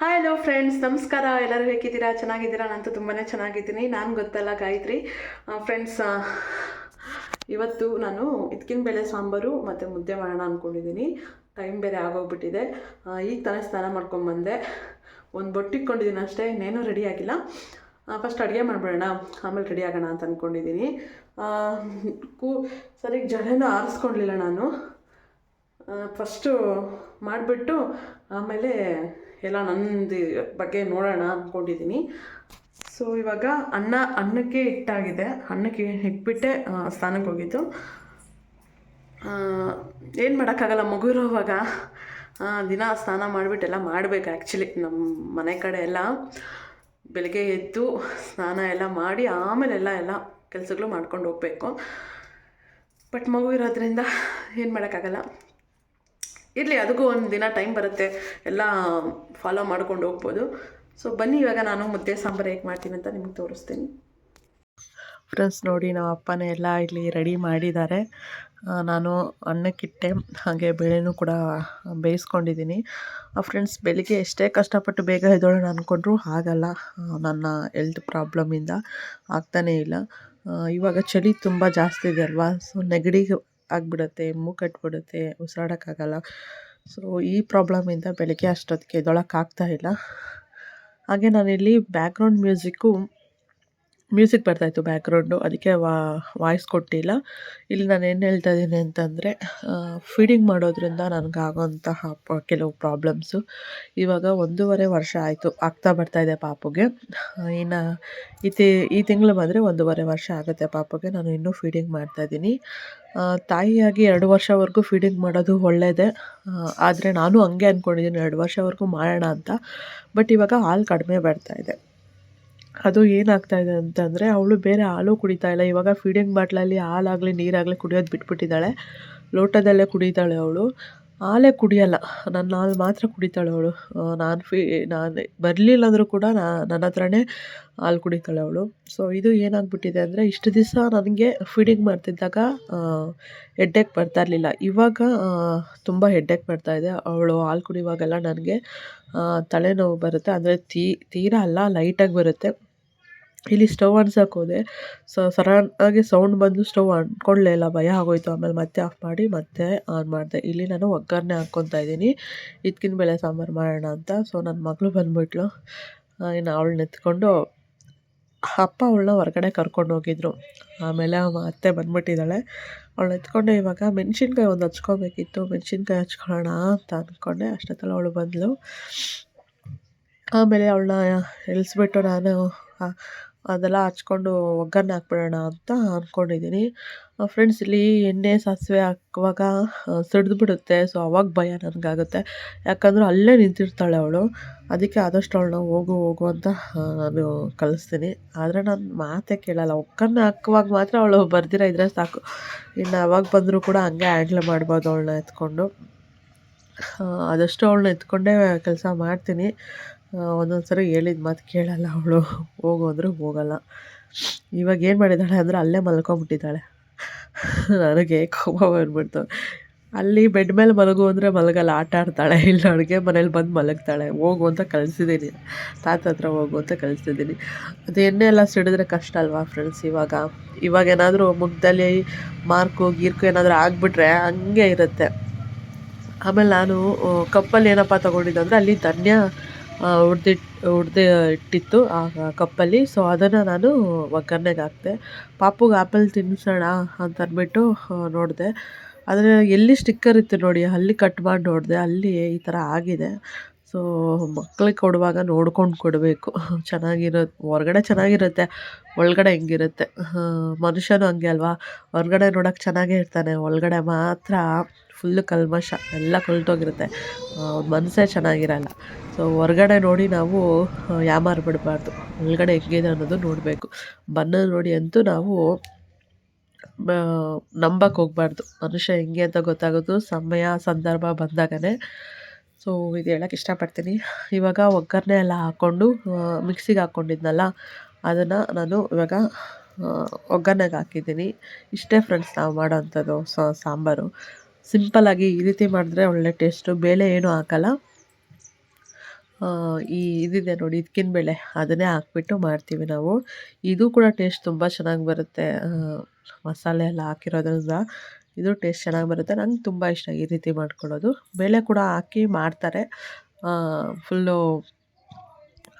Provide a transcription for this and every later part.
Hi hello friends ನಮಸ್ಕಾರ. ಎಲ್ಲರೂ ಹೇಗಿದ್ದೀರಾ? ಚೆನ್ನಾಗಿದ್ದೀರಾ? ನಾನಂತೂ ತುಂಬಾ ಚೆನ್ನಾಗಿದ್ದೀನಿ. ನಾನು ಗೊತ್ತಲ್ಲ ಗಾಯತ್ರಿ. ಫ್ರೆಂಡ್ಸ್ ಇವತ್ತು ನಾನು ಇದ್ಕಿನ ಬೇಳೆ ಸಾಂಬಾರು ಮತ್ತು ಮುದ್ದೆ ಮಾಡೋಣ ಅಂದ್ಕೊಂಡಿದ್ದೀನಿ ಟೈಮ್ ಬೇರೆ ಆಗೋಗ್ಬಿಟ್ಟಿದೆ. ಈಗ ತಾನೇ ಸ್ನಾನ ಮಾಡ್ಕೊಂಬಂದೆ ಒಂದು ಬೊಟ್ಟಿಟ್ಕೊಂಡಿದ್ದೀನಿ ಅಷ್ಟೇ. ಇನ್ನೇನೂ ರೆಡಿ ಆಗಿಲ್ಲ. ಫಸ್ಟ್ ಅಡುಗೆ ಮಾಡಿಬಿಡೋಣ. ಆಮೇಲೆ ರೆಡಿ ಆಗೋಣ ಅಂತ ಅಂದ್ಕೊಂಡಿದ್ದೀನಿ ಕೂ, ಸರಿ ಜಡೆನೂ ಆರಿಸ್ಕೊಳ್ಲಿಲ್ಲ ನಾನು. ಫಸ್ಟು ಮಾಡಿಬಿಟ್ಟು ಆಮೇಲೆ ಎಲ್ಲ ನಂದು ಬಗ್ಗೆ ನೋಡೋಣ ಅಂದ್ಕೊಂಡಿದ್ದೀನಿ ಸೊ ಇವಾಗ ಅನ್ನ, ಅನ್ನಕ್ಕೆ ಇಟ್ಟಾಗಿದೆ ಅನ್ನಕ್ಕೆ ಇಟ್ಬಿಟ್ಟೆ ಸ್ನಾನಕ್ಕೆ ಹೋಗಿದ್ದು. ಏನು ಮಾಡೋಕ್ಕಾಗಲ್ಲ ಮಗು ಇರೋವಾಗ ದಿನ ಸ್ನಾನ ಮಾಡಿಬಿಟ್ಟೆಲ್ಲ ಮಾಡಬೇಕು ಆ್ಯಕ್ಚುಲಿ ನಮ್ಮ ಮನೆ ಕಡೆ ಎಲ್ಲ. ಬೆಳಗ್ಗೆ ಎದ್ದು ಸ್ನಾನ ಎಲ್ಲ ಮಾಡಿ ಆಮೇಲೆ ಎಲ್ಲ ಎಲ್ಲ ಕೆಲಸಗಳು ಮಾಡ್ಕೊಂಡು ಹೋಗಬೇಕು. ಬಟ್ ಮಗು ಇರೋದ್ರಿಂದ ಏನು ಮಾಡೋಕ್ಕಾಗಲ್ಲ. ಇರಲಿ ಅದಕ್ಕೂ ಒಂದು ದಿನ ಟೈಮ್ ಬರುತ್ತೆ. ಎಲ್ಲ ಫಾಲೋ ಮಾಡ್ಕೊಂಡು ಹೋಗ್ಬೋದು. ಸೊ ಬನ್ನಿ ಇವಾಗ ನಾನು ಮುದ್ದೆ ಸಾಂಬಾರು ಹೇಗೆ ಮಾಡ್ತೀನಿ ಅಂತ ನಿಮ್ಗೆ ತೋರಿಸ್ತೀನಿ. ಫ್ರೆಂಡ್ಸ್ ನೋಡಿ ನಮ್ಮ ಅಪ್ಪನೇ ಎಲ್ಲ ಇಲ್ಲಿ ರೆಡಿ ಮಾಡಿದ್ದಾರೆ. ಆ, ನಾನು ಅನ್ನಕ್ಕಿಟ್ಟೆ ಹಾಗೆ ಬೇಳೆನೂ ಕೂಡ ಬೇಯಿಸ್ಕೊಂಡಿದ್ದೀನಿ. ಫ್ರೆಂಡ್ಸ್ ಬೆಳಿಗ್ಗೆ ಎಷ್ಟೇ ಕಷ್ಟಪಟ್ಟು ಬೇಗ ಎದ್ದೋಳೋಣ ಅಂದ್ಕೊಂಡ್ರು ಆಗಲ್ಲ ನನ್ನ ಹೆಲ್ತ್ ಪ್ರಾಬ್ಲಮಿಂದ ಆಗ್ತಾನೇ ಇಲ್ಲ. ಆ, ಇವಾಗ ಚಳಿ ತುಂಬ ಜಾಸ್ತಿ ಇದೆ ಅಲ್ವಾ? ಸೊ ನೆಗಡಿ ಆಗಿಬಿಡುತ್ತೆ ಮೂಗು ಕಟ್ಬಿಡುತ್ತೆ ಉಸಿರಾಡೋಕ್ಕಾಗಲ್ಲ. ಸೊ ಈ ಪ್ರಾಬ್ಲಮಿಂದ ಬೆಳಗ್ಗೆ ಅಷ್ಟೊತ್ತಿಗೆ ಇಲ್ಲ. ಹಾಗೆ ನಾನಿಲ್ಲಿ ಬ್ಯಾಕ್ಗ್ರೌಂಡ್ ಮ್ಯೂಸಿಕ್ಕು ಮ್ಯೂಸಿಕ್ ಬರ್ತಾಯಿತ್ತು ಬ್ಯಾಕ್ಗ್ರೌಂಡು ಅದಕ್ಕೆ ವಾ ವಾಯ್ಸ್ ಕೊಟ್ಟಿಲ್ಲ. ಇಲ್ಲಿ ನಾನು ಏನು ಹೇಳ್ತಾ ಇದ್ದೀನಿ ಅಂತಂದರೆ ಫೀಡಿಂಗ್ ಮಾಡೋದ್ರಿಂದ ನನಗಾಗೋಂತಹ ಕೆಲವು ಪ್ರಾಬ್ಲಮ್ಸು ಇವಾಗ ಒಂದೂವರೆ ವರ್ಷ ಆಯಿತು, ಆಗ್ತಾ ಬರ್ತಾ ಇದೆ ಪಾಪುಗೆ. ಇನ್ನು ಈ ತಿ, ಈ ತಿಂಗಳು ಬಂದರೆ ಒಂದೂವರೆ ವರ್ಷ ಆಗುತ್ತೆ ಪಾಪುಗೆ. ನಾನು ಇನ್ನೂ ಫೀಡಿಂಗ್ ಮಾಡ್ತಾಯಿದ್ದೀನಿ ತಾಯಿಯಾಗಿ ಎರಡು ವರ್ಷವರೆಗೂ ಫೀಡಿಂಗ್ ಮಾಡೋದು ಒಳ್ಳೆಯದೇ ಆದರೆ ನಾನು ಹಂಗೆ ಅಂದ್ಕೊಂಡಿದ್ದೀನಿ ಎರಡು ವರ್ಷವರೆಗೂ ಮಾಡೋಣ ಅಂತ. ಬಟ್ ಇವಾಗ ಹಾಲು ಕಡಿಮೆ ಬರ್ತಾ ಇದೆ. ಅದು ಏನಾಗ್ತಾ ಇದೆ ಅಂತಂದರೆ ಅವಳು ಬೇರೆ ಹಾಲು ಕುಡಿತಾ ಇಲ್ಲ. ಇವಾಗ ಫೀಡಿಂಗ್ ಬಾಟ್ಲಲ್ಲಿ ಹಾಲಾಗಲಿ, ನೀರಾಗಲಿ ಕುಡಿಯೋದು ಬಿಟ್ಬಿಟ್ಟಿದ್ದಾಳೆ. ಲೋಟದಲ್ಲೇ ಕುಡಿತಾಳೆ ಅವಳು. ಹಾಲೇ ಕುಡಿಯಲ್ಲ. ನನ್ನ ಹಾಲು ಮಾತ್ರ ಕುಡಿತಾಳೆ ಅವಳು. ನಾನು ಫೀ, ನಾನು ಬರಲಿಲ್ಲ ಅಂದರೂ ಕೂಡ ನನ್ನ ಹತ್ರನೇ ಹಾಲು ಕುಡಿತಾಳೆ ಅವಳು. ಸೊ ಇದು ಏನಾಗ್ಬಿಟ್ಟಿದೆ ಅಂದರೆ ಇಷ್ಟು ದಿವಸ ನನಗೆ ಫೀಡಿಂಗ್ ಮಾಡ್ತಿದ್ದಾಗ ಹೆಡ್ಡೇಕ್ ಬರ್ತಾ ಇರಲಿಲ್ಲ. ಇವಾಗ ತುಂಬ ಹೆಡ್ಡೆಕ್ ಬರ್ತಾ ಇದೆ. ಅವಳು ಹಾಲು ಕುಡಿಯುವಾಗೆಲ್ಲ ನನಗೆ ತಲೆನೋವು ಬರುತ್ತೆ. ಅಂದರೆ ತೀರಾ ಅಲ್ಲ ಲೈಟಾಗಿ ಬರುತ್ತೆ. ಇಲ್ಲಿ ಸ್ಟವ್ ಆನ್ಸಕ್ಕೆ ಹೋದೆ. ಸೊ ಸಡನ್ನಾಗಿ ಸೌಂಡ್ ಬಂದು ಸ್ಟವ್ ಅಂಟ್ಕೊಳ್ಳೇ ಇಲ್ಲ, ಭಯ ಆಗೋಯ್ತು. ಆಮೇಲೆ ಮತ್ತೆ ಆಫ್ ಮಾಡಿ ಮತ್ತೆ ಆನ್ ಮಾಡಿದೆ. ಇಲ್ಲಿ ನಾನು ಒಗ್ಗರಣೆ ಹಾಕ್ಕೊತಾ ಇದ್ದೀನಿ. ಇದ್ಕಿನ ಬೇಳೆ ಸಾಂಬಾರು ಮಾಡೋಣ ಅಂತ. ಸೊ ನನ್ನ ಮಗಳು ಬಂದ್ಬಿಟ್ಲು. ಇನ್ನು ಅವ್ಳನ್ನ ಎತ್ಕೊಂಡು ಅಪ್ಪ ಅವಳನ್ನ ಹೊರಗಡೆ ಕರ್ಕೊಂಡು ಹೋಗಿದ್ರು. ಆಮೇಲೆ ಅವ ಅತ್ತೆ ಬಂದ್ಬಿಟ್ಟಿದ್ದಾಳೆ ಅವಳನ್ನ ಎತ್ಕೊಂಡೆ ಇವಾಗ ಮೆಣಸಿನ್ಕಾಯಿ ಒಂದು ಹಚ್ಕೊಬೇಕಿತ್ತು. ಮೆಣಸಿನ್ಕಾಯಿ ಹಚ್ಕೊಳ್ಳೋಣ ಅಂತ ಅಂದ್ಕೊಂಡೆ ಅಷ್ಟೊತ್ತಲ್ಲಿ ಅವಳು ಬಂದಳು ಆಮೇಲೆ ಅವಳನ್ನ ಇಳಿಸ್ಬಿಟ್ಟು ನಾನು ಅದೆಲ್ಲ ಹಚ್ಕೊಂಡು ಒಗ್ಗರಣೆ ಹಾಕ್ಬಿಡೋಣ ಅಂತ ಅಂದ್ಕೊಂಡಿದ್ದೀನಿ ಫ್ರೆಂಡ್ಸ್ ಇಲ್ಲಿ ಎಣ್ಣೆ ಸಾಸಿವೆ ಹಾಕುವಾಗ ಸಿಡ್ದು ಬಿಡುತ್ತೆ ಸೊ ಅವಾಗ ಭಯ ನನಗಾಗುತ್ತೆ. ಯಾಕಂದ್ರೆ ಅಲ್ಲೇ ನಿಂತಿರ್ತಾಳೆ ಅವಳು. ಅದಕ್ಕೆ ಆದಷ್ಟು ಅವಳನ್ನ ಹೋಗು ಹೋಗು ಅಂತ ನಾನು ಕಲಿಸ್ತೀನಿ. ಆದರೆ ನಾನು ಮಾತೇ ಕೇಳಲ್ಲ. ಒಗ್ಗರಣೆ ಹಾಕುವಾಗ ಮಾತ್ರ ಅವಳು ಬರ್ದಿರ ಇದ್ದರೆ ಸಾಕು. ಇನ್ನು ಅವಾಗ ಬಂದರೂ ಕೂಡ ಹಂಗೆ ಹ್ಯಾಂಡ್ಲ್ ಮಾಡ್ಬೋದು ಅವಳನ್ನ ಎತ್ಕೊಂಡು. ಆದಷ್ಟು ಅವಳನ್ನ ಎತ್ಕೊಂಡೇ ಕೆಲಸ ಮಾಡ್ತೀನಿ. ಒಂದೊಂದು ಸರಿ ಹೇಳಿದ ಮಾತು ಕೇಳಲ್ಲ ಅವಳು. ಹೋಗು ಅಂದರೆ ಹೋಗಲ್ಲ. ಇವಾಗ ಏನು ಮಾಡಿದ್ದಾಳೆ ಅಂದರೆ ಅಲ್ಲೇ ಮಲ್ಕೊಂಬಿಟ್ಟಿದ್ದಾಳೆ. ನನಗೆ ಕೋಪ ಬಂದ್ಬಿಡ್ತು. ಅಲ್ಲಿ ಬೆಡ್ ಮೇಲೆ ಮಲಗು ಅಂದರೆ ಮಲಗಲ್ಲ, ಆಟ ಆಡ್ತಾಳೆ. ಇಲ್ಲ ಅಡುಗೆ ಮನೇಲಿ ಬಂದು ಮಲಗ್ತಾಳೆ. ಹೋಗು ಅಂತ ಕಳಿಸಿದ್ದೀನಿ. ತಾತ ಹತ್ರ ಹೋಗು ಅಂತ ಕಳಿಸಿದ್ದೀನಿ. ಅದು ಎಣ್ಣೆ ಎಲ್ಲ ಸಿಡಿದ್ರೆ ಕಷ್ಟ ಅಲ್ವಾ ಫ್ರೆಂಡ್ಸ್ ಇವಾಗ? ಇವಾಗ ಏನಾದರೂ ಮುಗ್ದಲ್ಲಿ ಮಾರ್ಕು, ಗೀರ್ಕು ಏನಾದರೂ ಆಗಿಬಿಟ್ರೆ ಹಂಗೆ ಇರುತ್ತೆ. ಆಮೇಲೆ ನಾನು ಕಪ್ಪಲ್ಲಿ ಏನಪ್ಪ ತೊಗೊಂಡಿದ್ದೆ ಅಂದರೆ ಅಲ್ಲಿ ಧನ್ಯ ಹುಡ್ದಿಟ್ಟು ಹುಡ್ದು ಇಟ್ಟಿತ್ತು ಆ ಕಪ್ಪಲ್ಲಿ. ಸೊ ಅದನ್ನು ನಾನು ಒಗ್ಗರ್ಣೆಗೆ ಹಾಕಿದೆ. ಪಾಪುಗೆ ಆ್ಯಪಲ್ ತಿನ್ನಿಸೋಣ ಅಂತ ಅಂದ್ಬಿಟ್ಟು ನೋಡಿದೆ. ಆದರೆ ಎಲ್ಲಿ ಸ್ಟಿಕ್ಕರ್ ಇತ್ತು ನೋಡಿ, ಅಲ್ಲಿ ಕಟ್ ಮಾಡಿ ನೋಡಿದೆ. ಅಲ್ಲಿ ಈ ಥರ ಆಗಿದೆ. ಸೊ ಮಕ್ಳಿಗೆ ಕೊಡುವಾಗ ನೋಡ್ಕೊಂಡು ಕೊಡಬೇಕು. ಚೆನ್ನಾಗಿರೋ, ಹೊರಗಡೆ ಚೆನ್ನಾಗಿರುತ್ತೆ, ಒಳಗಡೆ ಹೆಂಗಿರುತ್ತೆ. ಮನುಷ್ಯನೂ ಹಂಗೆ ಅಲ್ವಾ? ಹೊರಗಡೆ ನೋಡೋಕೆ ಚೆನ್ನಾಗೇ ಇರ್ತಾನೆ. ಒಳಗಡೆ ಮಾತ್ರ ಫುಲ್ಲು ಕಲ್ಮಶ ಎಲ್ಲ ಕೊಳ್ತೋಗಿರುತ್ತೆ ಮನಸ್ಸೇ ಚೆನ್ನಾಗಿರಲ್ಲ. ಸೊ ಹೊರ್ಗಡೆ ನೋಡಿ ನಾವು ಯಾಮಾರು ಬಿಡಬಾರ್ದು. ಒಳಗಡೆ ಹೆಂಗಿದೆ ಅನ್ನೋದು ನೋಡಬೇಕು. ಬಣ್ಣ ನೋಡಿ ಅಂತೂ ನಾವು ನಂಬಕ್ಕೆ ಹೋಗ್ಬಾರ್ದು. ಮನುಷ್ಯ ಹೆಂಗೆ ಅಂತ ಗೊತ್ತಾಗೋದು ಸಮಯ, ಸಂದರ್ಭ ಬಂದಾಗನೇ. ಸೊ ಇದು ಹೇಳಕ್ಕೆ ಇಷ್ಟಪಡ್ತೀನಿ. ಇವಾಗ ಒಗ್ಗರಣೆ ಎಲ್ಲ ಹಾಕ್ಕೊಂಡು ಮಿಕ್ಸಿಗೆ ಹಾಕ್ಕೊಂಡಿದ್ನಲ್ಲ ಅದನ್ನು ನಾನು ಇವಾಗ ಒಗ್ಗರಣೆಗೆ ಹಾಕಿದ್ದೀನಿ. ಇಷ್ಟೇ ಫ್ರೆಂಡ್ಸ್ ನಾವು ಮಾಡೋವಂಥದ್ದು ಸಾಂಬಾರು. ಸಿಂಪಲ್ಲಾಗಿ ಈ ರೀತಿ ಮಾಡಿದ್ರೆ ಒಳ್ಳೆ ಟೇಸ್ಟು ಬೇಳೆ ಏನೂ ಹಾಕಲ್ಲ. ಈ ಇದಿದೆ ನೋಡಿ ಇದಕ್ಕಿನ ಬೇಳೆ. ಅದನ್ನೇ ಹಾಕ್ಬಿಟ್ಟು ಮಾಡ್ತೀವಿ ನಾವು. ಇದು ಕೂಡ ಟೇಸ್ಟ್ ತುಂಬ ಚೆನ್ನಾಗಿ ಬರುತ್ತೆ. ಮಸಾಲೆ ಎಲ್ಲ ಹಾಕಿರೋದ್ರಿಂದ ಇದು ಟೇಸ್ಟ್ ಚೆನ್ನಾಗಿ ಬರುತ್ತೆ. ನಂಗೆ ತುಂಬ ಇಷ್ಟ ಈ ರೀತಿ ಮಾಡ್ಕೊಳ್ಳೋದು. ಬೇಳೆ ಕೂಡ ಹಾಕಿ ಮಾಡ್ತಾರೆ. ಫುಲ್ಲು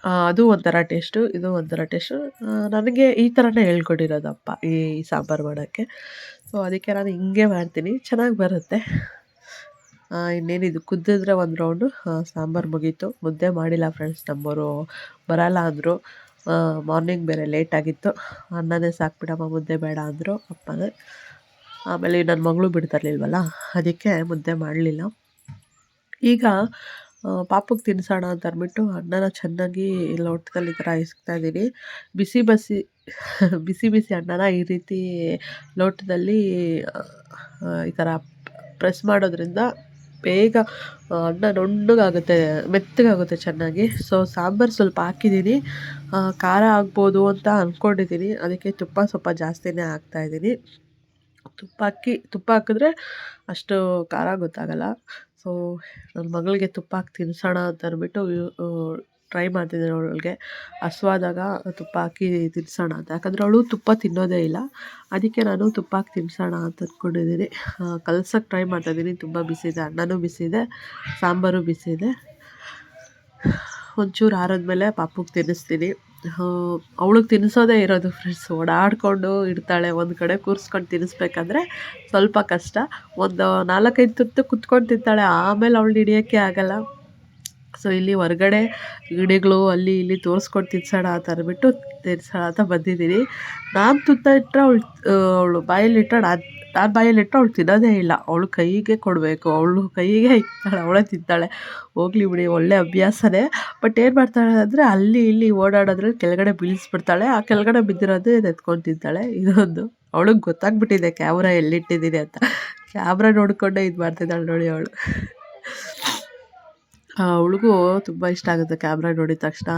ಅದು ಒಂಥರ ಟೇಸ್ಟು ಇದು ಒಂಥರ ಟೇಸ್ಟು ನನಗೆ ಈ ಥರನೇ ಹೇಳ್ಕೊಟ್ಟಿರೋದು ಅಪ್ಪ ಈ ಸಾಂಬಾರು ಮಾಡೋಕ್ಕೆ. ಸೊ ಅದಕ್ಕೆ ನಾನು ಹಿಂಗೆ ಮಾಡ್ತೀನಿ. ಚೆನ್ನಾಗಿ ಬರುತ್ತೆ. ಇನ್ನೇನಿದು ಕುದ್ದಿದ್ರೆ ಒಂದು ರೌಂಡು ಸಾಂಬಾರು ಮುಗೀತು. ಮುದ್ದೆ ಮಾಡಿಲ್ಲ ಫ್ರೆಂಡ್ಸ್ ನಮ್ಮವರು ಬರಲ್ಲ ಅಂದರು. ಮಾರ್ನಿಂಗ್ ಬೇರೆ ಲೇಟ್ ಆಗಿತ್ತು. ಅನ್ನನೇ ಸಾಕ್ಬಿಡಮ್ಮ, ಮುದ್ದೆ ಬೇಡ ಅಂದರು ಅಪ್ಪನೇ ಆಮೇಲೆ ನನ್ನ ಮಗಳು ಬಿಡ್ತಾಯಿರ್ಲಿಲ್ವಲ್ಲ ಅದಕ್ಕೆ ಮುದ್ದೆ ಮಾಡಲಿಲ್ಲ. ಈಗ ಪಾಪುಗೆ ತಿನ್ನಿಸೋಣ ಅಂತ ಅಂದ್ಬಿಟ್ಟು ಅನ್ನನ ಚೆನ್ನಾಗಿ ಲೋಟದಲ್ಲಿ ಈ ಥರ ಇಸ್ಕ್ತಾ ಇದ್ದೀನಿ. ಬಿಸಿ ಬಸಿ, ಬಿಸಿ ಬಿಸಿ ಅನ್ನನ ಈ ರೀತಿ ಲೋಟದಲ್ಲಿ ಈ ಥರ ಪ್ರೆಸ್ ಮಾಡೋದ್ರಿಂದ ಬೇಗ ಅನ್ನ ನುಣ್ಣಗಾಗುತ್ತೆ, ಮೆತ್ತಗಾಗುತ್ತೆ ಚೆನ್ನಾಗಿ. ಸೊ, ಸಾಂಬಾರು ಸ್ವಲ್ಪ ಹಾಕಿದ್ದೀನಿ. ಖಾರ ಆಗ್ಬೋದು ಅಂತ ಅಂದ್ಕೊಂಡಿದ್ದೀನಿ ಅದಕ್ಕೆ ತುಪ್ಪ ಸ್ವಲ್ಪ ಜಾಸ್ತಿನೇ ಹಾಕ್ತಾಯಿದ್ದೀನಿ ತುಪ್ಪ ಹಾಕಿ, ತುಪ್ಪ ಹಾಕಿದ್ರೆ ಅಷ್ಟು ಖಾರ ಗೊತ್ತಾಗಲ್ಲ. ಸೊ ನನ್ನ ಮಗಳಿಗೆ ತುಪ್ಪ ಹಾಕಿ ತಿನ್ಸೋಣ ಅಂತ ಅಂದ್ಬಿಟ್ಟು ಟ್ರೈ ಮಾಡ್ತಿದ್ದೀನಿ ಅವಳಿಗೆ. ಹಸ್ವಾದಾಗ ತುಪ್ಪ ಹಾಕಿ ತಿನ್ನಿಸೋಣ ಅಂತ. ಯಾಕಂದರೆ ಅವಳು ತುಪ್ಪ ತಿನ್ನೋದೇ ಇಲ್ಲ. ಅದಕ್ಕೆ ನಾನು ತುಪ್ಪ ಹಾಕಿ ತಿನ್ಸೋಣ ಅಂತ ಅಂದ್ಕೊಂಡಿದ್ದೀನಿ ಕಲ್ಸಕ್ಕೆ ಟ್ರೈ ಮಾಡ್ತಾಯಿದ್ದೀನಿ ತುಂಬ ಬಿಸಿ ಇದೆ. ಬಿಸಿದೆ ಬಿಸಿ ಇದೆ. ಸಾಂಬಾರು ಬಿಸಿ ಇದೆ. ಒಂಚೂರು ಆರಿದ್ಮೇಲೆ ಪಾಪುಗೆ ತಿನ್ನಿಸ್ತೀನಿ. ಅವಳಿಗೆ ತಿನ್ನಿಸೋದೇ ಇರೋದು ಫ್ರೆಂಡ್ಸ್ ಓಡಾಡಿಕೊಂಡು ಇರ್ತಾಳೆ, ಒಂದು ಕಡೆ ಕೂರಿಸ್ಕೊಂಡು ತಿನ್ನಿಸ್ಬೇಕಂದ್ರೆ ಸ್ವಲ್ಪ ಕಷ್ಟ. ಒಂದು ನಾಲ್ಕೈದು ತುತ್ತು ಕುತ್ಕೊಂಡು ತಿಂತಾಳೆ, ಆಮೇಲೆ ಅವಳು ಹಿಡಿಯೋಕ್ಕೆ ಆಗಲ್ಲ. ಸೊ ಇಲ್ಲಿ ಹೊರಗಡೆ ಗಿಡಗಳು ಅಲ್ಲಿ ಇಲ್ಲಿ ತೋರಿಸ್ಕೊಂಡು ತಿನ್ಸೋಣ ಅಂತ ಅಂದ್ಬಿಟ್ಟು ತಿನ್ಸೋಣ ಅಂತ ಬಂದಿದ್ದೀನಿ. ನಾನು ತುತ್ತ ಇಟ್ಟರೆ ಅವಳು ಅವಳು ಬಾಯಲ್ಲಿಟ್ಟರೆ ನಾನು ನಾನು ಬಾಯಲ್ಲಿಟ್ಟರೆ ಅವಳು ತಿನ್ನೋದೇ ಇಲ್ಲ. ಅವಳು ಕೈಗೆ ಕೊಡಬೇಕು. ಅವಳು ಕೈಗೆ ಇಕ್ತಾಳೆ ಅವಳೇ ತಿಂತಾಳೆ. ಹೋಗ್ಲಿ ಬಿಡಿ, ಒಳ್ಳೆ ಅಭ್ಯಾಸನೇ. ಬಟ್ ಏನು ಮಾಡ್ತಾಳೆ ಅಂದರೆ ಅಲ್ಲಿ ಇಲ್ಲಿ ಓಡಾಡೋದ್ರಲ್ಲಿ ಕೆಳಗಡೆ ಬೀಳಿಸ್ಬಿಡ್ತಾಳೆ. ಆ ಕೆಳಗಡೆ ಬಿದ್ದಿರೋದು ನೆತ್ಕೊಂಡು ತಿಂತಾಳೆ. ಇದೊಂದು ಅವಳಿಗೆ ಗೊತ್ತಾಗ್ಬಿಟ್ಟಿದೆ ಕ್ಯಾಮ್ರಾ ಎಲ್ಲಿಟ್ಟಿದ್ದೀನಿ ಅಂತ. ಕ್ಯಾಮ್ರಾ ನೋಡಿಕೊಂಡೇ ಇದು ಮಾಡ್ತಿದ್ದಾಳೆ ನೋಡಿ ಅವಳು. ಅವಳಿಗೂ ತುಂಬ ಇಷ್ಟ ಆಗುತ್ತೆ ಕ್ಯಾಮ್ರಾ ನೋಡಿದ ತಕ್ಷಣ.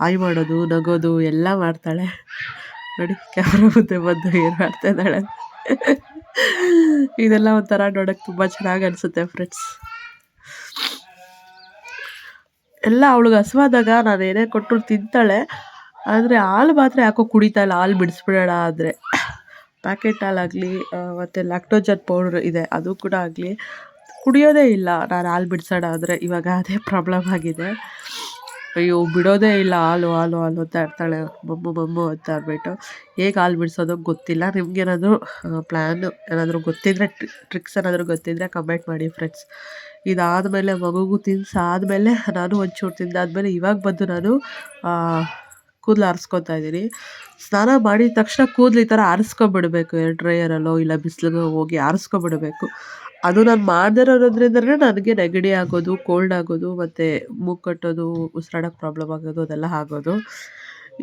ಹಾಯ್ ಮಾಡೋದು, ನಗೋದು, ಎಲ್ಲ ಮಾಡ್ತಾಳೆ. ನೋಡಿ, ಕ್ಯಾಮ್ರಾ ಮುಂದೆ ಬಂದು ಏನು ಮಾಡ್ತಾ ಇದ್ದಾಳೆ ಅಂತ. ಇದೆಲ್ಲ ಒಂಥರ ನೋಡೋಕೆ ತುಂಬ ಚೆನ್ನಾಗಿ ಅನಿಸುತ್ತೆ ಫ್ರೆಂಡ್ಸ್ ಎಲ್ಲ ಅವಳಿಗೆ ಹಸುವಾದಾಗ ನಾನು ಏನೇ ಕೊಟ್ಟರು ತಿಂತಾಳೆ, ಆದರೆ ಹಾಲು ಮಾತ್ರ ಯಾಕೋ ಕುಡಿತಾ ಇಲ್ಲ, ಹಾಲು ಬಿಡಿಸ್ಬಿಡೋಣ ಆದರೆ. ಪ್ಯಾಕೆಟ್ ಹಾಲಾಗಲಿ ಮತ್ತು ಲ್ಯಾಕ್ಟೋಜನ್ ಪೌಡ್ರ್ ಇದೆ, ಅದು ಕೂಡ ಆಗಲಿ, ಕುಡಿಯೋದೇ ಇಲ್ಲ, ನಾನು ಹಾಲು ಬಿಡಿಸೋಣ ಆದರೆ, ಇವಾಗ ಅದೇ ಪ್ರಾಬ್ಲಮ್ ಆಗಿದೆ. ಅಯ್ಯೋ, ಬಿಡೋದೇ ಇಲ್ಲ, ಹಾಲು ಹಾಲು ಹಾಲು ಅಂತ ಇರ್ತಾಳೆ ಮಮ್ಮು ಮಮ್ಮು ಅಂತ ಅಂದ್ಬಿಟ್ಟು. ಹೇಗೆ ಹಾಲು ಬಿಡಿಸೋದು ಗೊತ್ತಿಲ್ಲ. ನಿಮ್ಗೇನಾದರೂ ಪ್ಲ್ಯಾನು ಏನಾದರೂ ಗೊತ್ತಿದ್ದರೆ ಟ್ರಿಕ್ಸ್ ಏನಾದರೂ ಗೊತ್ತಿದ್ದರೆ ಕಮೆಂಟ್ ಮಾಡಿ ಫ್ರೆಂಡ್ಸ್ ಇದಾದಮೇಲೆ ಮಗುಗೂ ತಿನ್ಸಾದ್ಮೇಲೆ ನಾನು ಒಂಚೂರು ತಿಂದಾದಮೇಲೆ ಇವಾಗ ಬಂದು ನಾನು ಕೂದಲು ಆರಿಸ್ಕೊತಾ ಇದ್ದೀನಿ. ಸ್ನಾನ ಮಾಡಿದ ತಕ್ಷಣ ಕೂದಲು ಈ ಥರ ಆರಿಸ್ಕೊಬಿಡ್ಬೇಕು ಎರಡು ಡ್ರೈಯರಲ್ಲೋ ಇಲ್ಲ ಬಿಸಿಲಿಗೆ ಹೋಗಿ ಆರಿಸ್ಕೊಬಿಡ್ಬೇಕು ಅದು ನಾನು ಮಾಡ್ದೇ ಇರೋದ್ರಿಂದನೇ ನನಗೆ ನೆಗಡಿ ಆಗೋದು ಕೋಲ್ಡ್ ಆಗೋದು, ಮತ್ತು ಮೂಗು ಕಟ್ಟೋದು ಉಸಿರಾಡೋಕ್ಕೆ ಪ್ರಾಬ್ಲಮ್ ಆಗೋದು, ಅದೆಲ್ಲ ಆಗೋದು.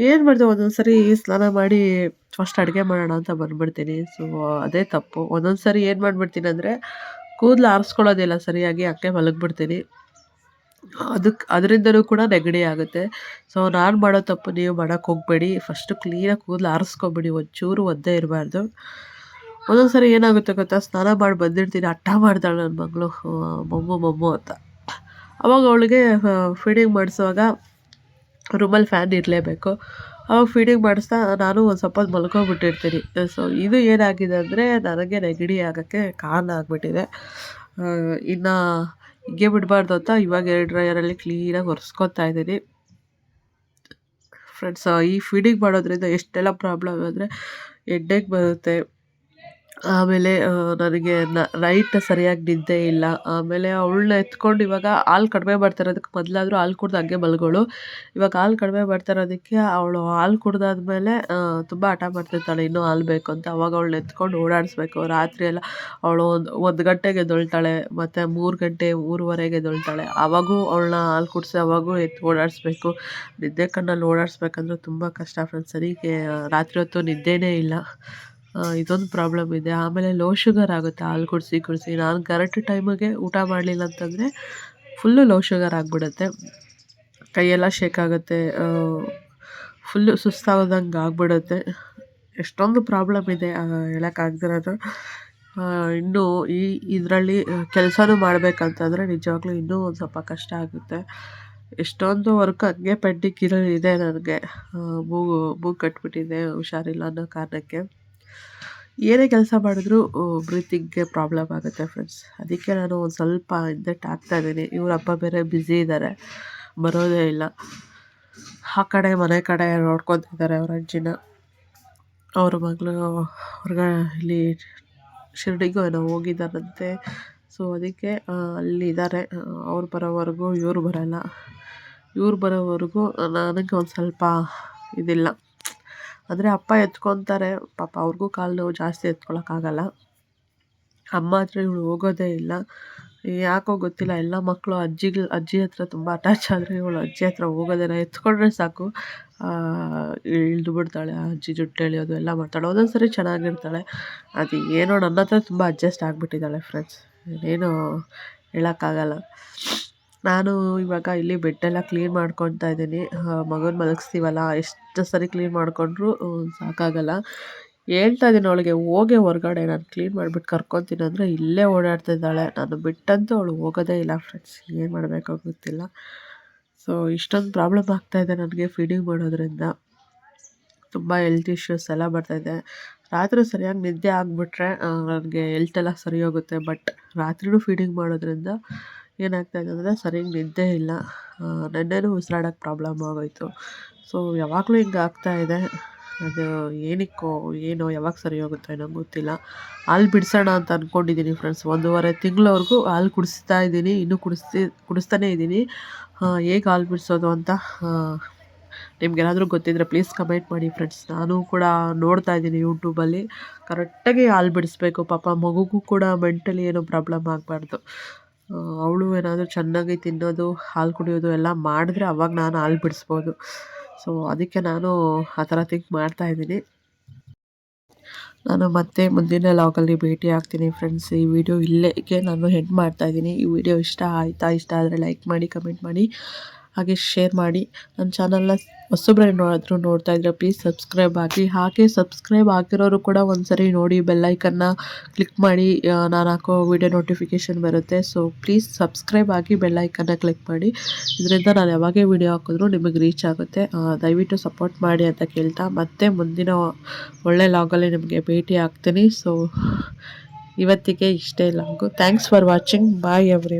ಏನು ಮಾಡಿದೆ ಒಂದೊಂದು ಸರಿ ಸ್ನಾನ ಮಾಡಿ ಫಸ್ಟ್ ಅಡುಗೆ ಮಾಡೋಣ ಅಂತ ಬಂದ್ಬಿಡ್ತೀನಿ. ಸೊ ಅದೇ ತಪ್ಪು. ಒಂದೊಂದು ಸರಿ ಏನು ಮಾಡಿಬಿಡ್ತೀನಿ ಅಂದರೆ ಕೂದಲು ಆರಿಸ್ಕೊಳ್ಳೋದಿಲ್ಲ, ಸರಿಯಾಗಿ ಅಕ್ಕೆ ಮಲಗಿಬಿಡ್ತೀನಿ. ಅದಕ್ಕೆ ಅದರಿಂದಲೂ ಕೂಡ ನೆಗಡಿ ಆಗುತ್ತೆ. ಸೊ ನಾನು ಮಾಡೋ ತಪ್ಪು ನೀವು ಮಾಡೋಕ್ಕೆ ಹೋಗಬೇಡಿ. ಫಸ್ಟು ಕ್ಲೀನಾಗಿ ಕೂದಲು ಆರಿಸ್ಕೊಬಿಡಿ. ಒಂಚೂರು ಒದ್ದೆ ಇರಬಾರ್ದು. ಒಂದೊಂದು ಸರಿ ಏನಾಗುತ್ತೆ ಗೊತ್ತಾ? ಸ್ನಾನ ಮಾಡಿ ಬಂದಿರ್ತೀನಿ ಹಠ ಮಾಡ್ತಾಳೆ ನನ್ನ ಮಗಳು. ಮಮ್ಮು ಮಮ್ಮು ಅಂತ. ಅವಾಗ ಅವಳಿಗೆ ಫೀಡಿಂಗ್ ಮಾಡಿಸುವಾಗ ರೂಮಲ್ಲಿ ಫ್ಯಾನ್ ಇರಲೇಬೇಕು. ಅವಾಗ ಫೀಡಿಂಗ್ ಮಾಡಿಸ್ತಾ ನಾನು ಒಂದು ಸ್ವಲ್ಪ ಮಲ್ಕೊಂಬಿಟ್ಟಿರ್ತೀನಿ ಸೊ ಇದು ಏನಾಗಿದೆ ಅಂದರೆ ನನಗೆ ನೆಗಡಿ ಆಗೋಕ್ಕೆ ಕಾರಣ ಆಗಿಬಿಟ್ಟಿದೆ. ಇನ್ನು ಹೀಗೆ ಬಿಡಬಾರ್ದು ಅಂತ ಇವಾಗ ಎರಡು ಡ್ರೈಯರಲ್ಲಿ ಕ್ಲೀನಾಗಿ ಒರೆಸ್ಕೊತಾ ಇದ್ದೀನಿ. ಫ್ರೆಂಡ್ಸ್ ಈ ಫೀಡಿಂಗ್ ಮಾಡೋದ್ರಿಂದ ಎಷ್ಟೆಲ್ಲ ಪ್ರಾಬ್ಲಮ್ ಅಂದರೆ ಎಡ್ಡೆಗೆ ಬರುತ್ತೆ. ಆಮೇಲೆ ನನಗೆ ನೈಟ್ ಸರಿಯಾಗಿ ನಿದ್ದೆ ಇಲ್ಲ. ಆಮೇಲೆ ಅವಳನ್ನ ಎತ್ಕೊಂಡು ಇವಾಗ ಹಾಲು ಕಡಿಮೆ ಮಾಡ್ತಾ ಇರೋದಕ್ಕೆ ಮೊದಲಾದ್ರೂ ಹಾಲು ಕುಡ್ದು ಹಂಗೆ ಮಲ್ಗೋಳು. ಇವಾಗ ಹಾಲು ಕಡಿಮೆ ಮಾಡ್ತಾ ಇರೋದಕ್ಕೆ ಅವಳು ಹಾಲು ಕುಡ್ದಾದ್ಮೇಲೆ ತುಂಬ ಹಠ ಮಾಡ್ತಿರ್ತಾಳೆ, ಇನ್ನೂ ಹಾಲು ಬೇಕು ಅಂತ. ಅವಾಗ ಅವಳನ್ನ ಎತ್ಕೊಂಡು ಓಡಾಡಿಸ್ಬೇಕು. ರಾತ್ರಿ ಎಲ್ಲ ಅವಳು ಒಂದು ಒಂದು ಗಂಟೆಗೆ ಎದ್ದೊಳ್ತಾಳೆ, ಮತ್ತು ಮೂರು ಗಂಟೆ, ಮೂರುವರೆಗೆ ದೊಳ್ತಾಳೆ ಆವಾಗೂ ಅವಳನ್ನ ಹಾಲು ಕುಡಿಸಿ ಅವಾಗೂ ಎತ್ತು ಓಡಾಡಿಸ್ಬೇಕು. ನಿದ್ದೆ ಕಣ್ಣಲ್ಲಿ ಓಡಾಡಿಸ್ಬೇಕಂದ್ರೆ ತುಂಬ ಕಷ್ಟ ಫ್ರೆಂಡ್ಸ್. ಸರಿಗೆ, ರಾತ್ರಿ ಹೊತ್ತು ನಿದ್ದೆನೇ ಇಲ್ಲ. ಇದೊಂದು ಪ್ರಾಬ್ಲಮ್ ಇದೆ. ಆಮೇಲೆ ಲೋ ಶುಗರ್ ಆಗುತ್ತೆ, ಹಾಲು ಕುಡಿಸಿ ಕುಡಿಸಿ. ನಾನು ಕರೆಕ್ಟ್ ಟೈಮಿಗೆ ಊಟ ಮಾಡಲಿಲ್ಲ ಅಂತಂದರೆ ಫುಲ್ಲು ಲೋ ಶುಗರ್ ಆಗಿಬಿಡುತ್ತೆ. ಕೈಯೆಲ್ಲ ಶೇಕ್ ಆಗುತ್ತೆ ಫುಲ್ಲು ಸುಸ್ತಾಗೋದಂಗೆ ಆಗಿಬಿಡುತ್ತೆ. ಎಷ್ಟೊಂದು ಪ್ರಾಬ್ಲಮ್ ಇದೆ ಹೇಳೋಕ್ಕಾಗ್ದಿರೋದು ಇನ್ನೂ ಈ ಇದರಲ್ಲಿ ಕೆಲಸನೂ ಮಾಡಬೇಕಂತಂದರೆ ನಿಜವಾಗ್ಲೂ ಇನ್ನೂ ಒಂದು ಸ್ವಲ್ಪ ಕಷ್ಟ ಆಗುತ್ತೆ. ಎಷ್ಟೊಂದು ವರ್ಕ್ ಹಂಗೆ ಪೆಂಡಿಂಗ್ ಇದೆ ನನಗೆ. ಮೂಗು ಮೂಗು ಕಟ್ಬಿಟ್ಟಿದೆ, ಹುಷಾರಿಲ್ಲ ಅನ್ನೋ ಕಾರಣಕ್ಕೆ. ಏನೇ ಕೆಲಸ ಮಾಡಿದ್ರು ಬ್ರೀತಿಂಗ್ಗೆ ಪ್ರಾಬ್ಲಮ್ ಆಗುತ್ತೆ ಫ್ರೆಂಡ್ಸ್. ಅದಕ್ಕೆ ನಾನು ಒಂದು ಸ್ವಲ್ಪ ಹಿಂದೆಟ್ ಆಗ್ತಾ ಇದ್ದೀನಿ. ಇವ್ರ ಅಪ್ಪ ಬೇರೆ ಬ್ಯುಸಿ ಇದ್ದಾರೆ ಬರೋದೇ ಇಲ್ಲ. ಆ ಕಡೆ, ಮನೆ ಕಡೆ ನೋಡ್ಕೊತಿದ್ದಾರೆ ಅವ್ರ ಅಜ್ಜಿನ. ಅವ್ರ ಮಗಳು ಹೊರ್ಗ ಇಲ್ಲಿ ಶಿರ್ಡಿಗೂ ಏನೋ ಹೋಗಿದ್ದಾರಂತೆ ಸೊ ಅದಕ್ಕೆ ಅಲ್ಲಿ ಇದ್ದಾರೆ ಅವ್ರು ಬರೋವರೆಗೂ ಇವ್ರು ಬರೋಲ್ಲ. ಇವ್ರು ಬರೋವರೆಗೂ ನನಗೆ ಒಂದು ಸ್ವಲ್ಪ ಇದಿಲ್ಲ. ಅಂದರೆ ಅಪ್ಪ ಎತ್ಕೊತಾರೆ. ಪಾಪ ಅವ್ರಿಗೂ ಕಾಲು ನೋವು ಜಾಸ್ತಿ ಎತ್ಕೊಳ್ಳೋಕ್ಕಾಗಲ್ಲ ಅಮ್ಮ ಹತ್ರ ಇವಳು ಹೋಗೋದೇ ಇಲ್ಲ. ಯಾಕೋ ಗೊತ್ತಿಲ್ಲ, ಎಲ್ಲ ಮಕ್ಕಳು ಅಜ್ಜಿಗಳು ಅಜ್ಜಿ ಹತ್ರ ತುಂಬ ಅಟ್ಯಾಚ್ ಆದರೆ ಇವಳು ಅಜ್ಜಿ ಹತ್ರ ಹೋಗೋದೇನ ಎತ್ಕೊಂಡ್ರೆ ಸಾಕು. ಇಳಿದು ಬಿಡ್ತಾಳೆ ಅಜ್ಜಿ ಜುಟ್ಟು ಎಳೆಯೋದು ಎಲ್ಲ ಮಾಡ್ತಾಳೆ. ಒಂದೊಂದು ಸರಿ ಚೆನ್ನಾಗಿರ್ತಾಳೆ. ಅದು ಏನೋ ನನ್ನ ಹತ್ರ ತುಂಬ ಅಡ್ಜಸ್ಟ್ ಆಗಿಬಿಟ್ಟಿದ್ದಾಳೆ ಫ್ರೆಂಡ್ಸ್ ಏನು ಹೇಳೋಕ್ಕಾಗಲ್ಲ. ನಾನು ಇವಾಗ ಇಲ್ಲಿ ಬೆಡ್ಡೆಲ್ಲ ಕ್ಲೀನ್ ಮಾಡ್ಕೊತಾ ಇದ್ದೀನಿ. ಮಗನ ಮಲಗಿಸ್ತೀವಲ್ಲ, ಎಷ್ಟು ಸರಿ ಕ್ಲೀನ್ ಮಾಡಿಕೊಂಡ್ರೂ ಸಾಕಾಗಲ್ಲ. ಹೇಳ್ತಾ ಇದ್ದೀನಿ ಅವಳಿಗೆ, ಹೋಗೆ ಹೊರ್ಗಡೆ, ನಾನು ಕ್ಲೀನ್ ಮಾಡಿಬಿಟ್ಟು ಕರ್ಕೊತೀನಿ ಅಂದರೆ ಇಲ್ಲೇ ಓಡಾಡ್ತಿದ್ದಾಳೆ ನಾನು ಬಿಟ್ಟಂತೂ ಅವಳು ಹೋಗೋದೇ ಇಲ್ಲ ಫ್ರೆಂಡ್ಸ್ ಏನು ಮಾಡಬೇಕೋ ಗೊತ್ತಿಲ್ಲ. ಸೊ ಇಷ್ಟೊಂದು ಪ್ರಾಬ್ಲಮ್ ಆಗ್ತಾಯಿದೆ ನನಗೆ ಫೀಡಿಂಗ್ ಮಾಡೋದ್ರಿಂದ. ತುಂಬ ಹೆಲ್ತ್ ಇಶ್ಯೂಸ್ ಎಲ್ಲ ಬರ್ತಾಯಿದೆ ರಾತ್ರಿ ಸರಿಯಾಗಿ ನಿದ್ದೆ ಆಗಿಬಿಟ್ರೆ ನನಗೆ ಹೆಲ್ತೆಲ್ಲ ಸರಿ ಹೋಗುತ್ತೆ. ಬಟ್ ರಾತ್ರಿನೂ ಫೀಡಿಂಗ್ ಮಾಡೋದ್ರಿಂದ ಏನಾಗ್ತಾಯಿದೆ ಅಂದರೆ ಸರಿಯಾಗಿ ನಿದ್ದೆ ಇಲ್ಲ. ನೆನ್ನೆನೂ ಉಸಿರಾಡೋಕೆ ಪ್ರಾಬ್ಲಮ್ ಆಗೋಯಿತು. ಸೊ ಯಾವಾಗಲೂ ಹಿಂಗೆ ಆಗ್ತಾಯಿದೆ ಅದು ಏನಕ್ಕೋ, ಏನೋ ಯಾವಾಗ ಸರಿ ಹೋಗುತ್ತೋ ನಂಗೆ ಗೊತ್ತಿಲ್ಲ. ಹಾಲು ಬಿಡಿಸೋಣ ಅಂತ ಅಂದ್ಕೊಂಡಿದ್ದೀನಿ ಫ್ರೆಂಡ್ಸ್ ಒಂದೂವರೆ ತಿಂಗಳವರೆಗೂ ಹಾಲು ಕುಡಿಸ್ತಾ ಇದ್ದೀನಿ ಇನ್ನೂ ಕುಡಿಸ್ತಿ, ಕುಡಿಸ್ತಾನೇ ಇದ್ದೀನಿ ಹೇಗೆ ಹಾಲು ಬಿಡಿಸೋದು ಅಂತ ನಿಮ್ಗೇನಾದರೂ ಗೊತ್ತಿದ್ದರೆ ಪ್ಲೀಸ್ ಕಮೆಂಟ್ ಮಾಡಿ ಫ್ರೆಂಡ್ಸ್ ನಾನು ಕೂಡ ನೋಡ್ತಾ ಇದ್ದೀನಿ ಯೂಟ್ಯೂಬಲ್ಲಿ ಕರೆಕ್ಟಾಗಿ ಹಾಲು ಬಿಡಿಸ್ಬೇಕು. ಪಾಪ ಮಗುಗೂ ಕೂಡ ಮೆಂಟಲಿ ಏನೂ ಪ್ರಾಬ್ಲಮ್ ಆಗಬಾರ್ದು. ಅವಳು ಏನಾದರೂ ಚೆನ್ನಾಗಿ ತಿನ್ನೋದು, ಹಾಲು ಕುಡಿಯೋದು ಎಲ್ಲ ಮಾಡಿದ್ರೆ ಅವಾಗ ನಾನು ಹಾಲು ಬಿಡಿಸ್ಬೋದು. ಸೊ ಅದಕ್ಕೆ ನಾನು ಆ ಥರ ಥಿಂಕ್ ಮಾಡ್ತಾಯಿದ್ದೀನಿ ನಾನು ಮತ್ತೆ ಮುಂದಿನ ಲಾಗಲ್ಲಿ ಭೇಟಿ ಆಗ್ತೀನಿ ಫ್ರೆಂಡ್ಸ್ ಈ ವಿಡಿಯೋ ಇಲ್ಲೇಗೆ ನಾನು ಹೆಡ್ ಮಾಡ್ತಾಯಿದ್ದೀನಿ ಈ ವಿಡಿಯೋ ಇಷ್ಟ ಆಯಿತಾ, ಇಷ್ಟ ಆದರೆ ಲೈಕ್ ಮಾಡಿ ಕಮೆಂಟ್ ಮಾಡಿ. ಹಾಗೆ ಶೇರ್ ಮಾಡಿ. ನನ್ನ ಚಾನಲ್ನ ಹೊಸಬ್ರು ಏನಾದರೂ ನೋಡ್ತಾ ಇದ್ದರೆ ಪ್ಲೀಸ್ ಸಬ್ಸ್ಕ್ರೈಬ್ ಆಗಿ ಹಾಗೆ ಸಬ್ಸ್ಕ್ರೈಬ್ ಆಗಿರೋರು ಕೂಡ ಒಂದು ಸರಿ ನೋಡಿ ಬೆಲ್ಲೈಕನ್ನ ಕ್ಲಿಕ್ ಮಾಡಿ. ನಾನು ಹಾಕೋ ವಿಡಿಯೋ ನೋಟಿಫಿಕೇಷನ್ ಬರುತ್ತೆ. ಸೊ ಪ್ಲೀಸ್ ಸಬ್ಸ್ಕ್ರೈಬ್ ಆಗಿ ಬೆಲ್ಲೈಕನ್ನ ಕ್ಲಿಕ್ ಮಾಡಿ. ಇದರಿಂದ ನಾನು ಯಾವಾಗೇ ವಿಡಿಯೋ ಹಾಕಿದ್ರು ನಿಮಗೆ ರೀಚ್ ಆಗುತ್ತೆ. ದಯವಿಟ್ಟು ಸಪೋರ್ಟ್ ಮಾಡಿ ಅಂತ ಕೇಳ್ತಾ. ಮತ್ತೆ ಮುಂದಿನ ಒಳ್ಳೆ ಲಾಗಲ್ಲಿ ನಿಮಗೆ ಭೇಟಿ ಆಗ್ತೀನಿ. ಸೊ ಇವತ್ತಿಗೆ ಇಷ್ಟೇ ಲಾಗು thanks for watching bye every